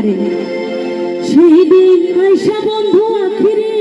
পারে। সেই দিন আইসা বন্ধু আখিরে